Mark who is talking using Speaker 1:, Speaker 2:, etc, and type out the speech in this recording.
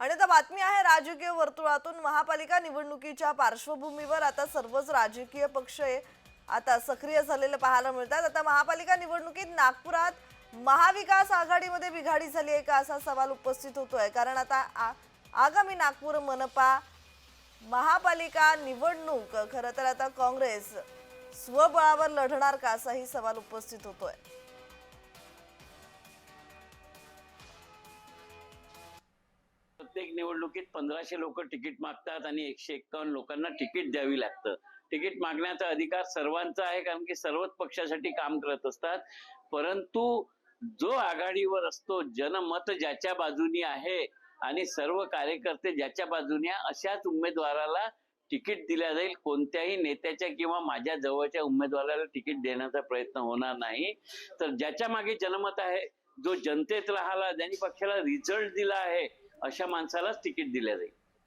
Speaker 1: आणि आता बातमी आहे राजकीय वर्तुळातून महापालिका निवडणुकीच्या पार्श्वभूमीवर आता सर्वच राजकीय पक्ष हे आता सक्रिय झालेले पाहायला मिळतात. आता महापालिका निवडणुकीत नागपुरात महाविकास आघाडीमध्ये बिघाडी झाली आहे का असा सवाल उपस्थित होतोय. कारण आता आ- आगामी नागपूर मनपा महापालिका निवडणूक खरं तर आता काँग्रेस स्वबळावर लढणार का असाही सवाल उपस्थित होतोय.
Speaker 2: प्रत्येक निवडणुकीत पंधराशे लोक तिकीट मागतात आणि एकशे एक्कावन्न लोकांना तिकीट द्यावी लागतं. तिकीट मागण्याचा अधिकार सर्वांचा आहे कारण की सर्वच पक्षासाठी काम करत असतात. परंतु जो आघाडीवर असतो जनमत ज्याच्या बाजूनी आहे आणि सर्व कार्यकर्ते ज्याच्या बाजूने आहे, अशाच उमेदवाराला तिकीट दिल्या जाईल. कोणत्याही नेत्याच्या किंवा माझ्या जवळच्या उमेदवाराला तिकीट देण्याचा प्रयत्न होणार नाही. तर ज्याच्या मागे जनमत आहे जो जनतेत राहिला ज्यांनी पक्षाला रिझल्ट दिला आहे अशा माणसालाच तिकीट दिल्या जाईल.